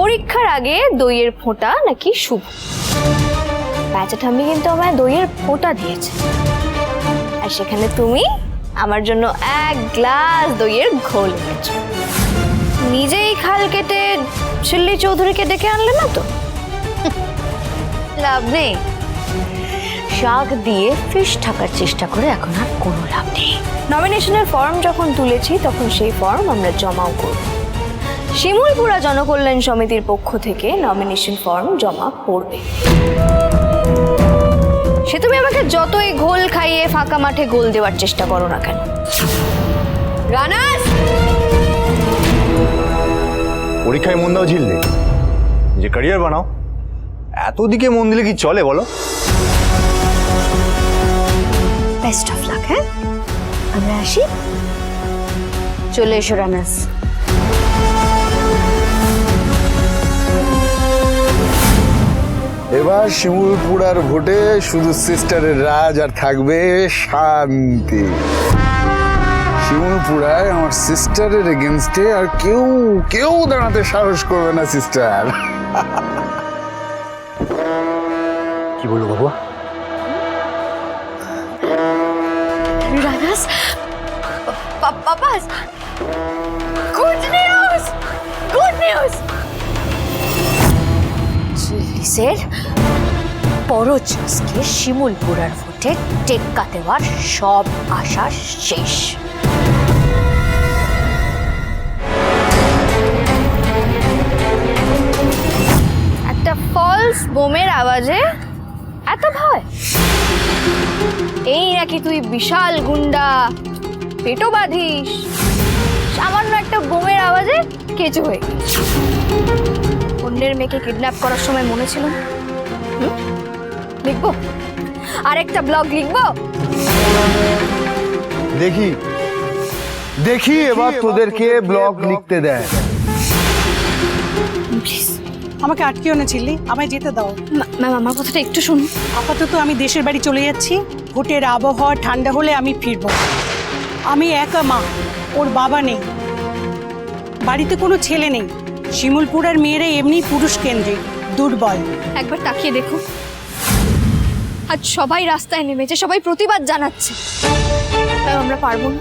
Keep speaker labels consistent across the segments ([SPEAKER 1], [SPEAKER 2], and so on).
[SPEAKER 1] পরীক্ষার আগে দইয়ের ফোঁটা নাকি শুভ? প্যাচা ঠাম্মি কিন্তু আমায় দইয়ের ফোঁটা দিয়েছে। আর সেখানে তুমি আমার জন্য এক গ্লাস দইয়ের ঘোল এনেছো। নিজেই খাল কেটে শিল্লি চৌধুরীকে ডেকে আনলে না তো? লাভ নেই।
[SPEAKER 2] শাক দিয়ে ফিশ থাকার চেষ্টা করে এখন আর কোনো লাভ নেই।
[SPEAKER 1] নমিনেশনের ফর্ম যখন তুলেছি, তখন সেই ফর্ম আমরা জমাও করব। শিমুলপুরা জনকল্যাণ সমিতির পক্ষ থেকে নমিনেশন ফর্ম জমা পড়বে। সে তুমি আমাকে যতই ঘোল খাইয়ে ফাঁকা মাঠে গোল দেওয়ার চেষ্টা করো না কেন? রানাস!
[SPEAKER 3] পরীক্ষায় মন দাও ঝিললে যে ক্যারিয়ার বানাও। এত দিকে মন দিলে কি চলে বলো?
[SPEAKER 2] বেস্ট অফ লাক হ্যাঁ? আমরা আসি। চলে এসো রানাস।
[SPEAKER 4] এবার শিমুলপুরার ভোটে শুধু সিস্টারের রাজ আর থাকবে শান্তি। শিমুলপুরায় আমার সিস্টারের এগেনস্টে আর কেউ কেউ দাঁড়াতে সাহস করবে না সিস্টার।
[SPEAKER 3] কি বলব বাবা?
[SPEAKER 1] পাপাস।
[SPEAKER 2] চিল্লিসের পরচকে শিমুলপুরার ভোটে টেক্কা দেওয়ার সব আশা শেষ।
[SPEAKER 1] একটা ফলস বোমের আওয়াজে এত ভয়? এই নাকি তুই বিশাল গুন্ডা, পেটো বাঁধিস? সামান্য একটা বোমের আওয়াজে কেঁচু হয়ে। অন্যের মেয়েকে কিডন্যাপ করার সময় মনে ছিল? লিখব? আরেকটা ব্লগ লিখব?
[SPEAKER 4] দেখি। দেখি এবার তোদেরকে ব্লগ লিখতে দেয়।
[SPEAKER 1] প্লিজ
[SPEAKER 5] আমাকে আটকেও না ছিলি আমায় যেতে দাও।
[SPEAKER 1] ম্যাম আমার কথাটা একটু শুনুন।
[SPEAKER 5] আপাতত আমি দেশের বাড়ি চলে যাচ্ছি। ভোটের আবহাওয়া ঠান্ডা হলে আমি ফিরব। আমি একা মা ওর বাবা নেই। বাড়িতে কোনো ছেলে নেই। শিমুলপুরার মেয়েরা এমনি পুরুষ কেন্দ্রিক দুর্বল।
[SPEAKER 1] একবার তাকিয়ে দেখো। আজ সবাই রাস্তায় নেমেছে সবাই প্রতিবাদ জানাচ্ছে। আমরা পারব না।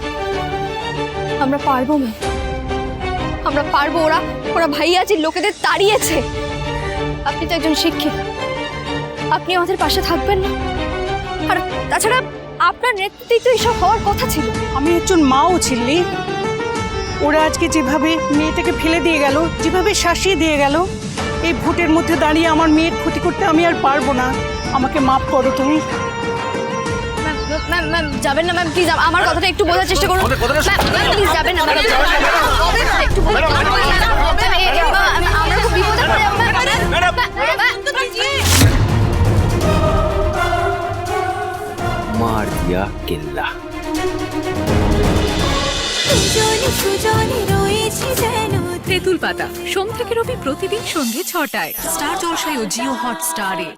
[SPEAKER 1] আমরা পারব না। আমরা পারব ওরা ওরা ভাইয়াজির লোকেদের তাড়িয়েছে। আপনি তো একজন শিক্ষিকা। আপনি আমাদের পাশে থাকবেন না। আর তাছাড়া আপনার নেতৃত্বেই তো এইসব হওয়ার কথা ছিল।
[SPEAKER 5] আমি একজন মাও ছিলি ওরা আজকে যেভাবে মেয়েটাকে ফেলে দিয়ে গেল যেভাবে শাসিয়ে দিয়ে গেল এই ভোটের মধ্যে দাঁড়িয়ে আমার মেয়ের ক্ষতি করতে আমি আর পারবো না আমাকে মাফ করো তুমি
[SPEAKER 1] ম্যাম ম্যাম ম্যাম যাবেন না ম্যাম প্লিজ আমার কথাটা একটু বোঝার চেষ্টা করুন ম্যাম প্লিজ যাবেন না ম্যাম একটু বোঝার- ম্যাম, এ- এ- ম্যাম, আমরা খুব বিপদে পড়ে যাবো, ম্যাম, ম্যাম, ম্যাম,
[SPEAKER 6] मार दिया किल्ला
[SPEAKER 7] তেঁতুল পাতা সোম থেকে রবি প্রতিদিন সন্ধ্যে ছটায়। স্টার জলসায় ও জিও হট স্টারে